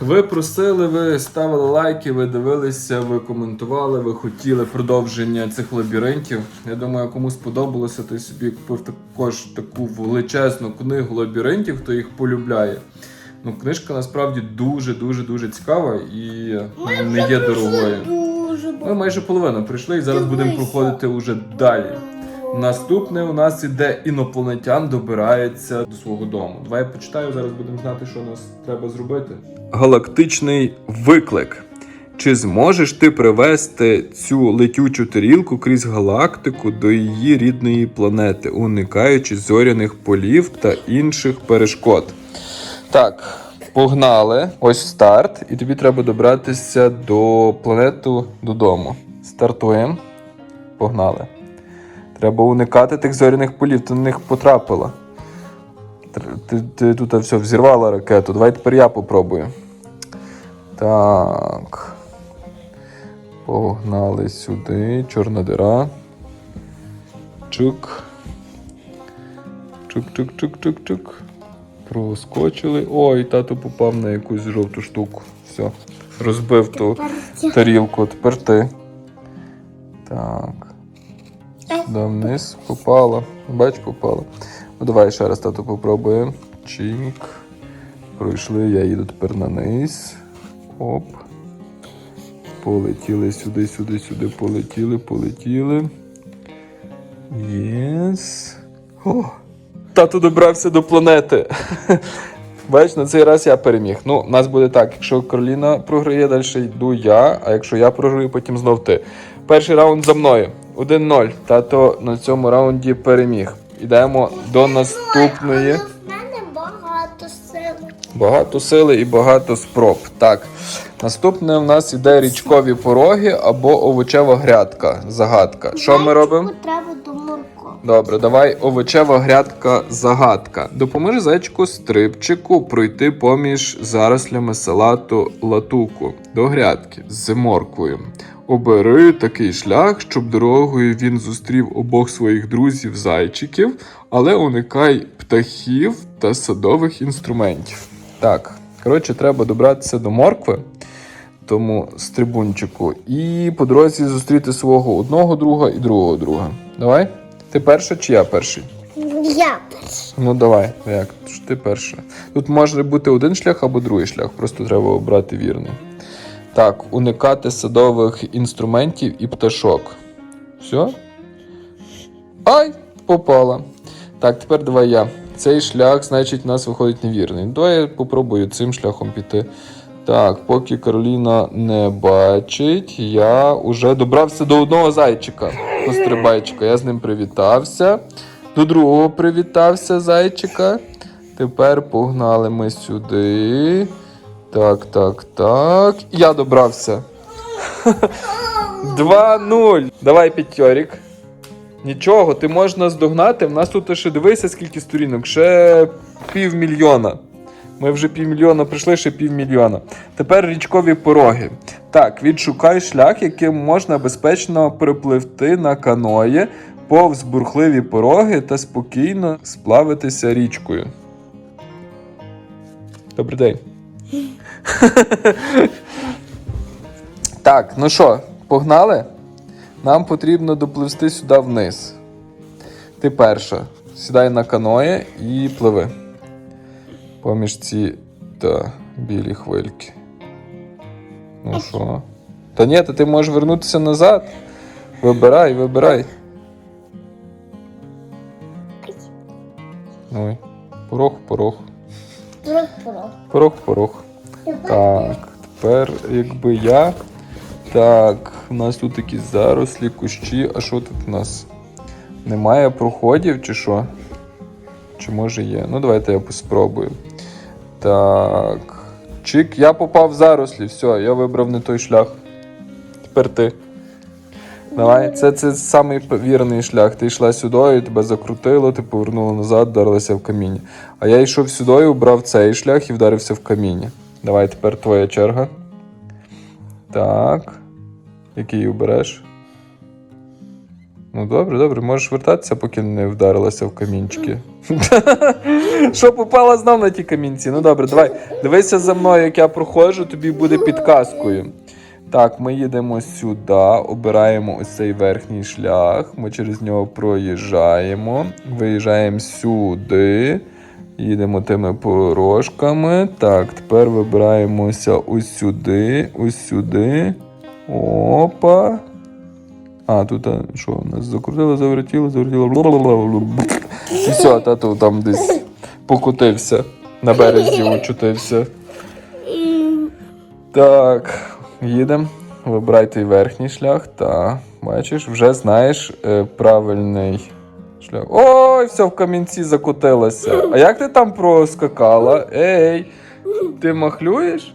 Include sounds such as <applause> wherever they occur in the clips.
ви просили, ви ставили лайки, ви дивилися, ви коментували, ви хотіли продовження цих лабіринтів. Я думаю, кому сподобалося, той собі купив також таку величезну книгу лабіринтів, хто їх полюбляє. Ну, книжка насправді дуже дуже дуже цікава і не є дорогою. Дуже Ми майже половину прийшли і зараз будемо Дивися. проходити уже далі. Наступне у нас іде інопланетян добирається до свого дому. Давай я почитаю, зараз будемо знати, що нас треба зробити. Галактичний виклик. Чи зможеш ти привести цю летючу тарілку крізь галактику до її рідної планети, уникаючи зоряних полів та інших перешкод? Так, погнали. Ось старт, і тобі треба добратися до планету додому. Стартуємо. Погнали. Треба уникати тих зоряних полів, ти на них потрапила. Ти, ти тут все взірвала ракету. Давай тепер я попробую. Так. Погнали сюди. Чорна дира. Чук. Чук-чук-чук-чук-чук. Проскочили. Ой, тато попав на якусь жовту штуку. Все. Розбив ту тарілку. Тепер ти. Так. Сюди вниз попала. Бач, попала. Ну давай ще раз тато попробуємо. Чик. Пройшли, я їду тепер на низ. Оп. Полетіли сюди, сюди, сюди, полетіли, полетіли. Єс. О! Тато добрався до планети. <laughs> Бачиш, на цей раз я переміг. Ну, у нас буде так: якщо Кароліна програє, далі йду я, а якщо я програю, потім знов ти. Перший раунд за мною. 1-0. Тато на цьому раунді переміг. Ідемо до наступної. В мене багато сил. Багато сили і багато спроб. Так. Наступне в нас іде річкові пороги або овочева грядка. Загадка. Що ми робимо? Треба до морку. Добре, давай овочева грядка загадка. Допоможи зайчику стрибчику пройти поміж зарослями салату латуку до грядки з морквою. Обери такий шлях, щоб дорогою він зустрів обох своїх друзів зайчиків, але уникай птахів та садових інструментів. Так, коротше, треба добратися до моркви тому стрибунчику. І по дорозі зустріти свого одного друга і другого друга. Давай. Ти перша чи я перший? Я перша. Ну давай, як? Ти перша. Тут може бути один шлях або другий шлях, просто треба обрати вірний. Так, уникати садових інструментів і пташок. Все? Ай, попала. Так, тепер давай я. Цей шлях, значить, у нас виходить невірний. Давай я попробую цим шляхом піти. Так, поки Кароліна не бачить, я вже добрався до одного зайчика. Пострибайчика. Я з ним привітався. До другого привітався зайчика. Тепер погнали ми сюди. Так, так, так. Я добрався. <laughs> 2-0. Давай п'ятьорік. Нічого, ти можеш нас догнати. В нас тут ще дивися, скільки сторінок. Ще півмільйона. Ми вже півмільйона прийшли, ще півмільйона. Тепер річкові пороги. Так, відшукай шлях, яким можна безпечно припливти на каної повз бурхливі пороги та спокійно сплавитися річкою. Добрий день. <laughs> Так, ну що, погнали? Нам потрібно допливсти сюди вниз. Ти перша. Сідай на каное і пливи. Поміж ці та, білі хвильки. Ну що? Та ні, та ти можеш вернутися назад. Вибирай, вибирай. Ой. Порог, порог. Трохи. Порог, порог. Так, тепер якби я. Так, у нас тут якісь зарослі, кущі. А що тут у нас? Немає проходів чи що? Чи може є? Ну, давайте я спробую. Так. Чик, я попав в зарослі, все, я вибрав не той шлях. Тепер ти. Давай, це, це самий вірний шлях. Ти йшла сюди, і тебе закрутило, ти повернула назад, вдарилася в каміння. А я йшов сюди, обрав цей шлях і вдарився в каміння. Давай, тепер твоя черга. Так. Який обереш? Ну добре, добре, можеш вертатися, поки не вдарилася в камінчики. <laughs> Що попала знов на ті камінці? Ну добре, давай. Дивися за мною, як я проходжу, тобі буде підказкою. Так, ми їдемо сюди, обираємо ось цей верхній шлях. Ми через нього проїжджаємо, виїжджаємо сюди, їдемо тими порожками. Так, тепер вибираємося ось сюди, ось сюди. Опа. А, тут а, що, нас закрутило, завертіло, завертіло. І все, тато там десь покотився. На березі очутився. Так, їдемо. Вибирай верхній шлях. Та, бачиш, вже знаєш е, правильний шлях. Ой, все в камінці закотилося. А як ти там проскакала? Ей, ти махлюєш?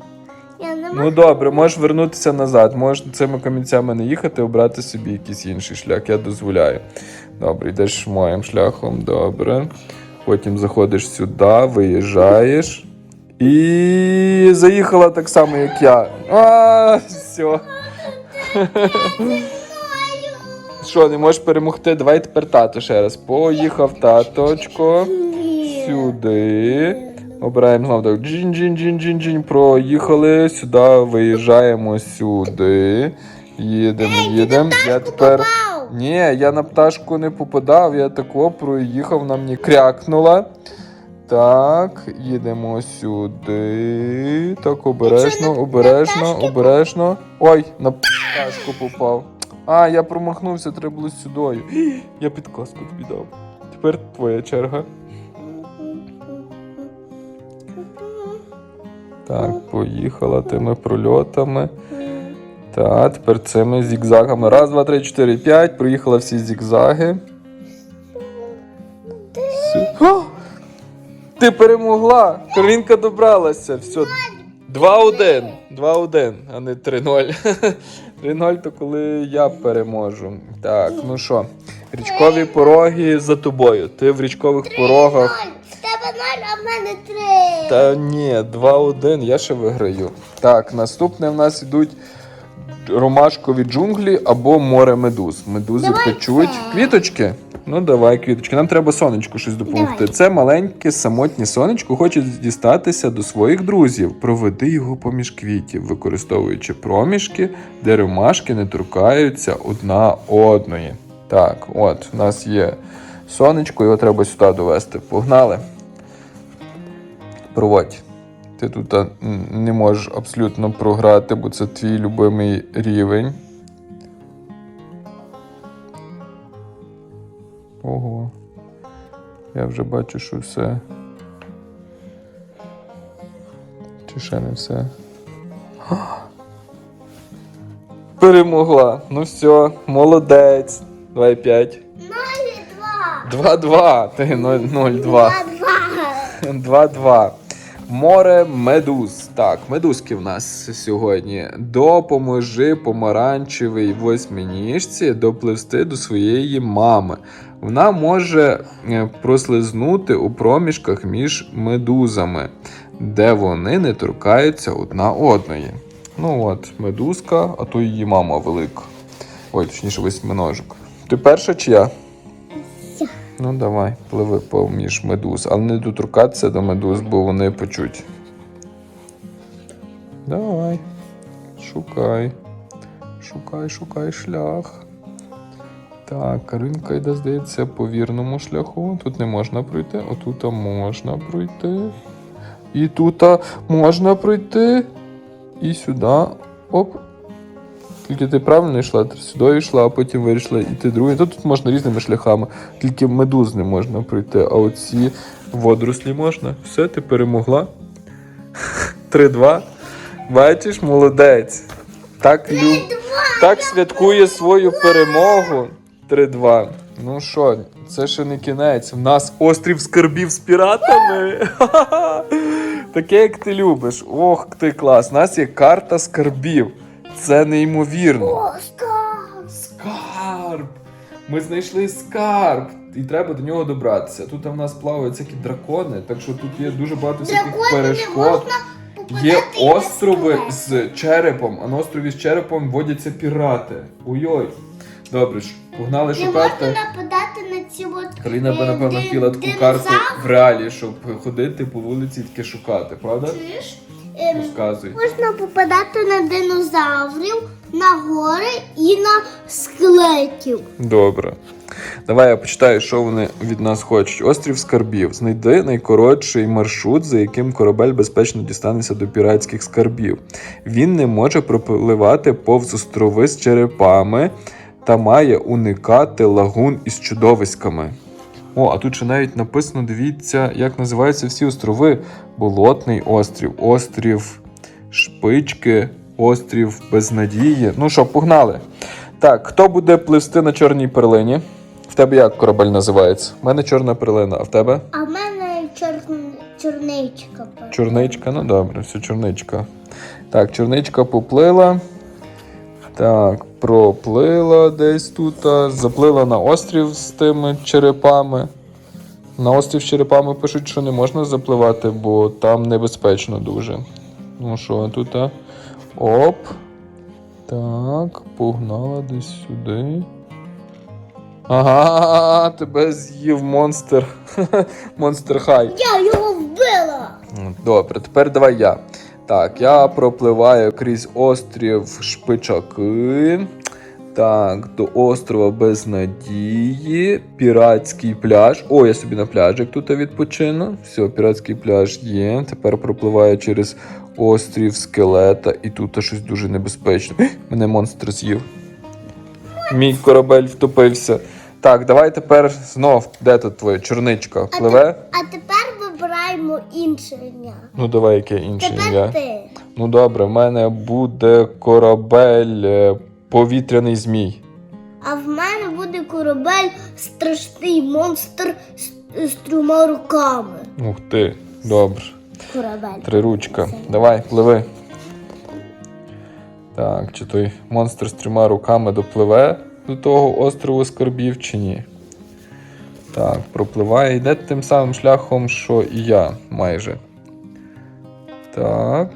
Не Ну добре, можеш вернутися назад. Можеш цими камінцями не їхати, обрати собі якийсь інший шлях. Я дозволяю. Добре, йдеш моїм шляхом, добре. Потім заходиш сюди, виїжджаєш. І заїхала так само, як я. А, все. Що, не можеш перемогти? Давай тепер тато ще раз. Поїхав таточко. Сюди. Обираємо знову так. джин джин джин джин джин Проїхали сюди, виїжджаємо сюди. Їдемо, їдемо. Я тепер. Ні, я на пташку не попадав, я тако проїхав, вона мені крякнула. Так, їдемо сюди. Так, обережно, обережно, обережно. Ой, на пташку попав. А, я промахнувся, треба було сюдою. <gasps> Я підказку тобі дав. Тепер твоя черга. Так, поїхала тими прольотами. Так, тепер цими зігзагами. Раз, два, три, чотири, п'ять. Проїхала всі зігзаги. О! Ти перемогла! Каролінка добралася. Все. 2-1. 2-1, а не 3-0. 3-0 <laughs> то коли я переможу. Так, ну що, річкові пороги за тобою. Ти в річкових порогах. В тебе ноль, а в мене три. Та ні, 2-1, я ще виграю. Так, наступне в нас ідуть ромашкові джунглі або море медуз. Медузи Давай печуть. це. Квіточки? Ну давай, квіточки. Нам треба сонечку щось допомогти. Давай. Це маленьке самотнє сонечко хоче дістатися до своїх друзів. Проведи його поміж квітів, використовуючи проміжки, де ромашки не торкаються одна одної. Так, от, у нас є сонечко, його треба сюди довести. Погнали. Проводь. Ти тут не можеш абсолютно програти, бо це твій любимий рівень. Ого. Я вже бачу, що все. Чи ще не все? <gasps> Перемогла. Ну все, молодець. 2,5. Ноль і два. 2-2. Ти 0-2. Два. 2-2. <laughs> Море медуз. Так, медузки в нас сьогодні. Допоможи помаранчевій восьминіжці допливсти до своєї мами. Вона може е, прослизнути у проміжках між медузами, де вони не торкаються одна одної. Ну от, медузка, а то її мама велика. Ой, точніше, восьминожок. Ти перша чи я? Ну давай, пливи поміж медуз, але не доторкатися до медуз, бо вони почуть. Давай. Шукай. Шукай, шукай шлях. Так, Каринка йде, здається, по вірному шляху. Тут не можна пройти, отут можна пройти. І тут можна пройти. І сюди. Оп. Тільки ти правильно йшла, ти сюди йшла, а потім вирішила йти другий. Та тут можна різними шляхами. Тільки медуз не можна пройти, а оці водорослі можна. Все, ти перемогла. <laughs> 3-2. Бачиш, молодець. Так, люб... так святкує свою перемогу. 3-2. Ну що, це ще не кінець. У нас острів скарбів з піратами. <laughs> Таке, як ти любиш. Ох, ти клас. У нас є карта скарбів. Це неймовірно. О, сказ. Скарб! Ми знайшли скарб, і треба до нього добратися. Тут в нас плавають всякі дракони, так що тут є дуже багато всяких Дракони не перешкод. можна Є острови з черепом, а на острові з черепом водяться пірати. Ой-ой. Добре ж, погнали Не можна шукати. нападати на ці от Кароліна б, е, напевно, ди- хотіла таку карту в реалі, щоб ходити по вулиці і таке шукати, правда? Чуєш? Ем, Розказуй. Можна попадати на динозаврів, на гори і на скелетів. Добре. Давай я почитаю, що вони від нас хочуть. Острів скарбів. Знайди найкоротший маршрут, за яким корабель безпечно дістанеться до піратських скарбів. Він не може пропливати повз острови з черепами та має уникати лагун із чудовиськами. О, а тут ще навіть написано: дивіться, як називаються всі острови: Болотний острів, острів Шпички, острів Безнадії. Ну що, погнали. Так, хто буде пливсти на чорній перлині? В тебе як корабель називається? У мене чорна перлина, а в тебе? А в мене чор... чорничка. Чорничка, ну добре, все чорничка. Так, чорничка поплила. Так, проплила десь тут. Заплила на острів з тими черепами. На острів з черепами пишуть, що не можна запливати, бо там небезпечно дуже. Ну що, тут? а? Оп. Так, погнала десь сюди. Ага, тебе з'їв монстр. <laughs> Монстр хай. Я його вбила. Добре, тепер давай я. Так, я пропливаю крізь острів Шпичаки. Так, до острова Безнадії, піратський пляж. О, я собі на пляжик тут відпочину. Все, піратський пляж є. Тепер пропливаю через острів скелета, і тут щось дуже небезпечне. Мене монстр з'їв. Мій корабель втопився. Так, давай тепер знов. Де тут твоя чорничка? Пливе? а тепер вибираємо інше ім'я. Ну давай яке інше Тепер ім'я. ти. Ну добре, в мене буде корабель е, повітряний змій. А в мене буде корабель страшний монстр з, з трьома руками. Ух ти, добре. Корабель. Триручка. Давай, пливи. Так, чи той монстр з трьома руками допливе до того острову скарбів, чи ні? Так, пропливає, йде тим самим шляхом, що і я майже. Так.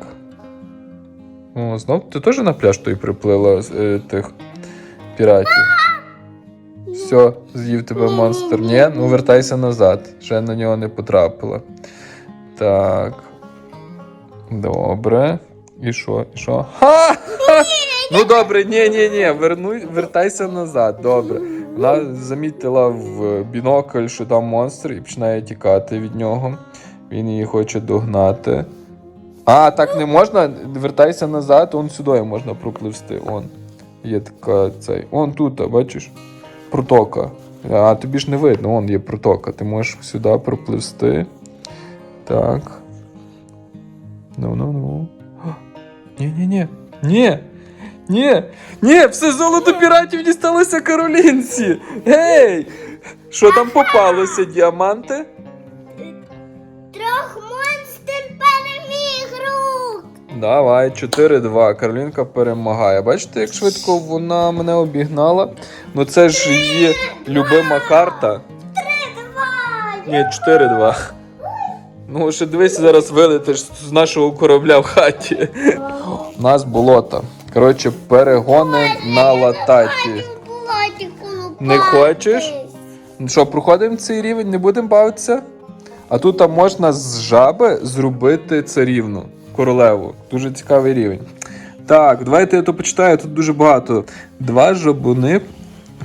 О, знов ти теж на пляж той приплила з е, тих піратів. Все, з'їв тебе монстр. Ні, ну вертайся назад. Ще на нього не потрапила. Так. Добре. І що? І що? Ха! Ну добре, ні, ні, ні. Вернуй, вертайся назад. Добре. Вона замітила в бінокль, що там монстр, і починає тікати від нього. Він її хоче догнати. А, так не можна. Вертайся назад, он сюди можна пропливсти. Он. Є така цей. Он тут, бачиш? Протока. А тобі ж не видно, он є протока. Ти можеш сюди пропливсти. Так. Ну, ну, ну. Ні, ні, ні. Все золото піратів дісталося Каролінці. Гей! Що там попалося, діаманти? Трьох монстр переміг рук. Давай, 4-2. Каролінка перемагає. Бачите, як швидко вона мене обігнала? Ну це ж її любима карта. Два. Ні, 4-2. Ну, ще дивись, зараз вилетиш з нашого корабля в хаті. У нас болото. Коротше, перегони на лататі. Не хочеш? Ну Що, проходимо цей рівень, не будемо бавитися? А тут там можна з жаби зробити царівну, королеву. Дуже цікавий рівень. Так, давайте я то почитаю, тут дуже багато. Два жабуни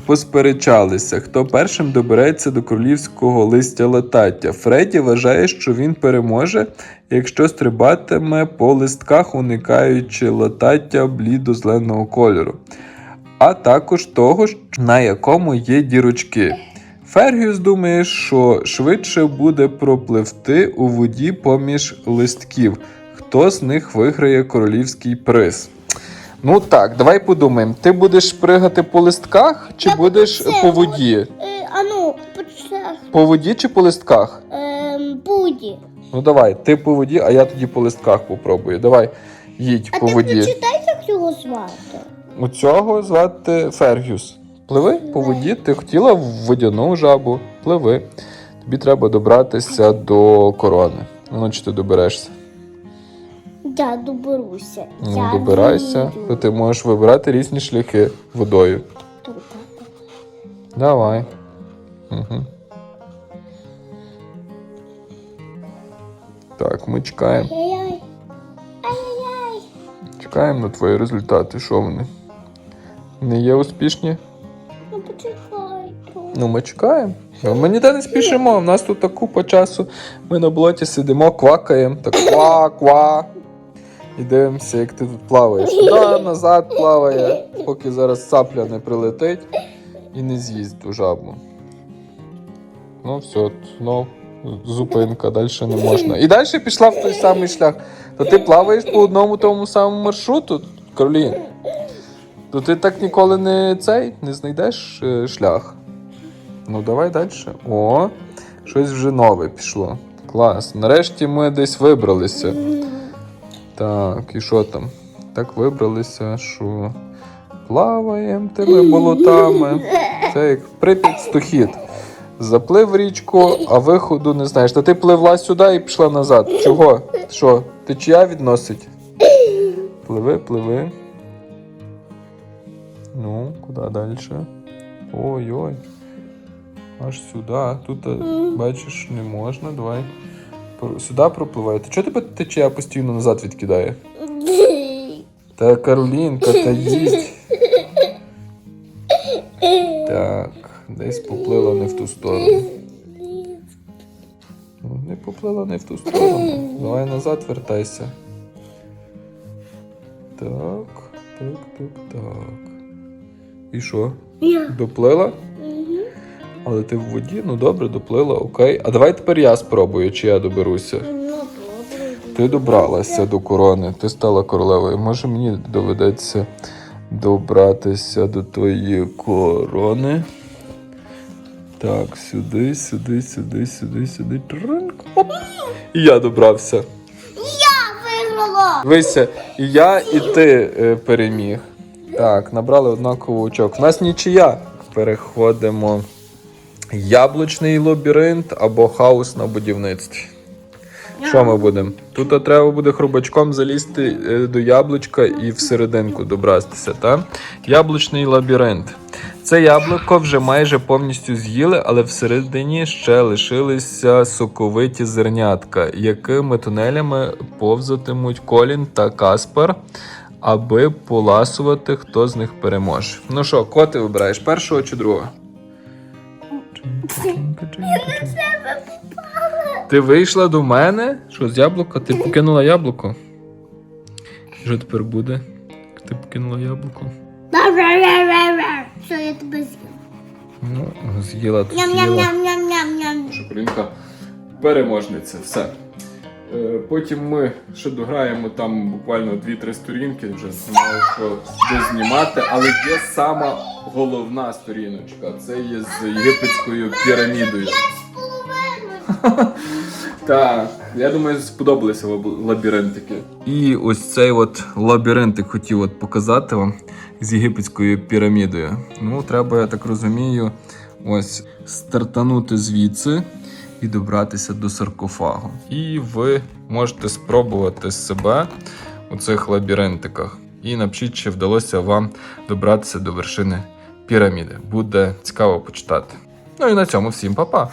посперечалися, хто першим добереться до королівського листя латаття. Фредді вважає, що він переможе, якщо стрибатиме по листках, уникаючи латаття блідо-зеленого кольору, а також того, на якому є дірочки. Фергюс думає, що швидше буде пропливти у воді поміж листків. Хто з них виграє королівський приз? Ну так, давай подумаємо. Ти будеш пригати по листках чи Я будеш буду це, по воді? Е, а ну. По воді чи по листках? Ем, Буді. Ну давай, ти по воді, а я тоді по листках попробую. Давай, їдь А по ти воді. прочитай, як його звати. У цього звати Фергюс. Пливи по воді. Ти хотіла в водяну жабу. Пливи. Тобі треба добратися до корони. Ну, чи ти доберешся? Я доберуся. Ну, я добирайся. вмію. То ти можеш вибирати різні шляхи водою. Тут. Давай. Угу. Так, ми чекаємо. Ай-яй. Ай-яй-яй. Чекаємо на твої результати. Що вони? Не є успішні? Ну почекай. Ну, ми чекаємо. Ну, Ми ніде не спішимо. У нас тут купа часу. Ми на болоті сидимо, квакаємо. Так ква-ква. І дивимося, як ти тут плаваєш. Туди, назад плаває, поки зараз цапля не прилетить і не з'їсть ту жабу. Ну, все, знов зупинка, далі не можна. І далі пішла в той самий шлях. То ти плаваєш по одному тому самому маршруту, Каролін. То ти так ніколи не цей не знайдеш е, шлях. Ну, давай далі. О, щось вже нове пішло. Клас. Нарешті ми десь вибралися. Так, і що там? Так вибралися, що плаваємо тими болотами. Це як прип'ять стохід. Заплив річку, а виходу не знаєш. Та ти пливла сюди і пішла назад. Чого? Що? Течія відносить? Пливи, пливи. Ну, куди далі? Ой-ой. Аж сюди. Тут, е, бачиш, не можна. Давай. Сюди пропливай. Ти чого тебе течія постійно назад відкидає? <laughs> Та Каролінка, та їдь. Так, десь поплила не в ту сторону. Ну, Не поплила не в ту сторону. Давай назад вертайся. Так, так, так, так. І що? Доплила? Але ти в воді? Ну добре, доплила, окей. А давай тепер я спробую, чи я доберуся. Ну. Ти добралася до корони, ти стала королевою. Може мені доведеться добратися до твоєї корони. Так, сюди, сюди, сюди, сюди, сюди. Тринк. Оп. І я добрався. Виграла. Дивися, і я, і ти е, переміг. Так, набрали однаково очок. У нас нічия. Переходимо. Яблучний лабіринт або хаос на будівництві. Що ми будемо? Тут треба буде хрубачком залізти е, до яблучка і всерединку добратися, так? Яблучний лабіринт. Це яблуко вже майже повністю з'їли, але всередині ще лишилися соковиті зернятка, якими тунелями повзатимуть Колін та Каспар, аби поласувати, хто з них переможе. Ну що, кого ти вибираєш, першого чи другого? Ти вийшла до мене? Що з яблука? Ти покинула яблуко? Що тепер буде? Ти покинула яблуко? Що я тебе з'їла? Ну, з'їла тут. з'їла. Ням-ням-ням-ням-ням. Шоколінка переможниця, все. Е, Потім ми ще дограємо там буквально 2-3 сторінки, вже немає що де знімати, але є сама головна сторіночка. Це є з єгипетською пірамідою. Так, я думаю, сподобалися лабіринтики. І ось цей от лабіринтик хотів от показати вам з єгипетською пірамідою. Ну, треба, я так розумію, ось стартанути звідси і добратися до саркофагу. І ви можете спробувати себе у цих лабіринтиках. І напишіть, чи вдалося вам добратися до вершини піраміди. Буде цікаво почитати. Ну і на цьому всім па-па!